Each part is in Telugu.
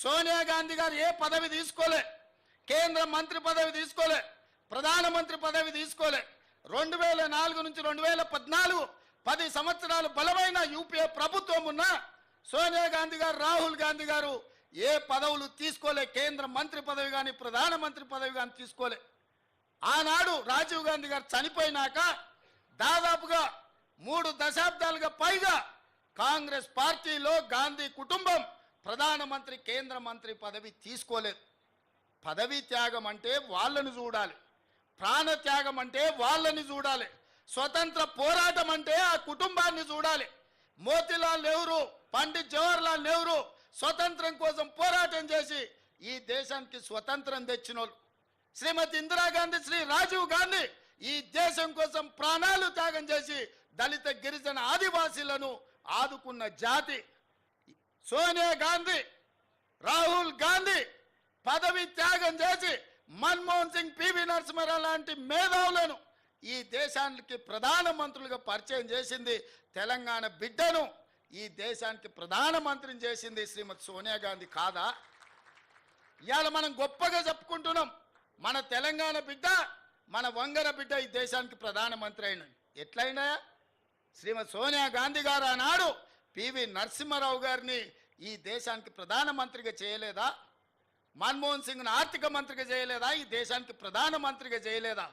సోనియా గాంధీ గారు ఏ పదవి తీసుకోలే కేంద్ర మంత్రి పదవి తీసుకోలే ప్రధానమంత్రి పదవి తీసుకోలే. రెండు వేల నాలుగు నుంచి రెండు వేల పద్నాలుగు పది సంవత్సరాలు బలమైన యూపీఏ ప్రభుత్వం ఉన్న సోనియా గాంధీ గారు రాహుల్ గాంధీ గారు ఏ పదవులు తీసుకోలే కేంద్ర మంత్రి పదవి కానీ ప్రధానమంత్రి పదవి కానీ తీసుకోలే. ఆనాడు రాజీవ్ గాంధీ గారు చనిపోయినాక దాదాపుగా మూడు దశాబ్దాలుగా పైగా కాంగ్రెస్ పార్టీలో గాంధీ కుటుంబం ప్రధానమంత్రి కేంద్ర మంత్రి పదవి తీసుకోలేదు. పదవి త్యాగం అంటే వాళ్ళని చూడాలి. ప్రాణ త్యాగం అంటే వాళ్ళని చూడాలి. స్వతంత్ర పోరాటం అంటే ఆ కుటుంబాన్ని చూడాలి. మోతిలాల్ నెహ్రూ పండిత్ జవహర్లాల్ నెహ్రూ స్వతంత్రం కోసం పోరాటం చేసి ఈ దేశానికి స్వతంత్రం తెచ్చినోళ్ళు. శ్రీమతి ఇందిరాగాంధీ శ్రీ రాజీవ్ గాంధీ ఈ దేశం కోసం ప్రాణాలు త్యాగం చేసి దళిత గిరిజన ఆదివాసీలను ఆదుకున్న జాతి. సోనియా గాంధీ రాహుల్ గాంధీ పదవి త్యాగం చేసి మన్మోహన్ సింగ్ పివి నరసింహారావు లాంటి మేధావులను ఈ దేశానికి ప్రధానమంత్రులుగా పరిచయం చేసింది తెలంగాణ బిడ్డను ఈ దేశానికి ప్రధానమంత్రిని చేసింది శ్రీమతి సోనియా గాంధీ కాదా? ఇవాళ మనం గొప్పగా చెప్పుకుంటున్నాం మన తెలంగాణ బిడ్డ మన వంగర బిడ్డ ఈ దేశానికి ప్రధానమంత్రి అయిన ఎట్లయినా శ్రీమతి సోనియా గాంధీ గారు ఆనాడు పివి నరసింహారావు గారిని ఈ దేశానికి ప్రధానమంత్రిగా చేయలేదా? మన్మోహన్ సింగ్ను ఆర్థిక మంత్రిగా చేయలేదా? ఈ దేశానికి ప్రధానమంత్రిగా చేయలేదా?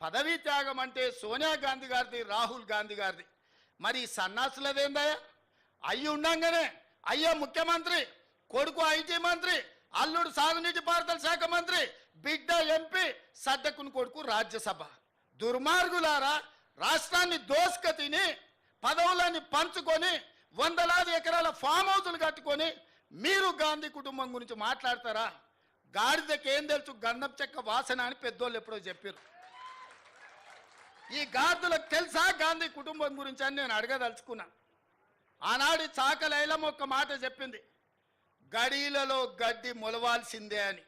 పదవీ త్యాగం అంటే సోనియా గాంధీ గారిది రాహుల్ గాంధీ గారిది. మరి ఈ సన్నాసులదేందయ్యా? అయ్యి ఉండంగానే అయ్యో ముఖ్యమంత్రి కొడుకు ఐటీ మంత్రి అల్లుడు సాగునీటి పారుదల శాఖ మంత్రి బిడ్డ ఎంపీ సడ్డకుని కొడుకు రాజ్యసభ. దుర్మార్గులారా రాష్ట్రాన్ని దోసుక తిని పదవులని పంచుకొని వందలాది ఎకరాల ఫామ్ హౌసులు కట్టుకొని మీరు గాంధీ కుటుంబం గురించి మాట్లాడతారా? గాడిదకి ఏం తెలుసు గంధం చెక్క వాసన అని పెద్దోళ్ళు ఎప్పుడో చెప్పారు ఈ గాడిదలకు తెలుసా గాంధీ కుటుంబం గురించి అని నేను అడగదలుచుకున్నాను ఆనాడు చాకలైలం ఒక మాట చెప్పింది. గడీలలో గడ్డి మొలవాల్సిందే అని.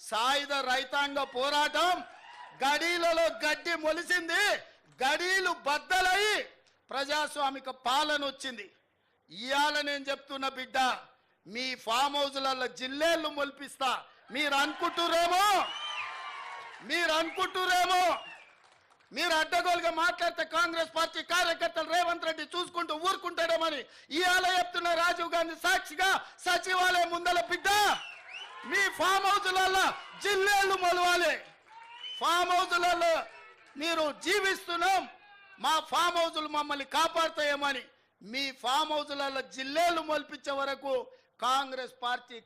సాయుధ రైతాంగ పోరాటం గడీలలో గడ్డి మొలిసింది గడీలు బద్దలై ప్రజాస్వామిక పాలన వచ్చింది ఇవాళ నేను చెప్తున్న బిడ్డ మీ ఫామ్ హౌజ్లలో జిల్లేళ్ళు మొలిపిస్తా. మీరు అనుకుంటురేమో మీరు అనుకుంటురేమో మీరు అడ్డగోలుగా మాట్లాడితే కాంగ్రెస్ పార్టీ కార్యకర్తలు రేవంత్ రెడ్డి చూసుకుంటూ ఊరుకుంటాడేమని ఇవాళ చెప్తున్న రాజీవ్ గాంధీ సాక్షిగా సచివాలయం ముందల బిడ్డ మీ ఫామ్ హౌజ్లలో జిల్లేళ్ళు మొలవాలి. ఫామ్ హౌజ్లలో మీరు జీవిస్తున్నాం మా ఫామ్ హౌజులు మమ్మల్ని కాపాడుతాయేమని మీ ఫామ్ హౌస్లలో జిల్లేలు మొలిపించే వరకు కాంగ్రెస్ పార్టీ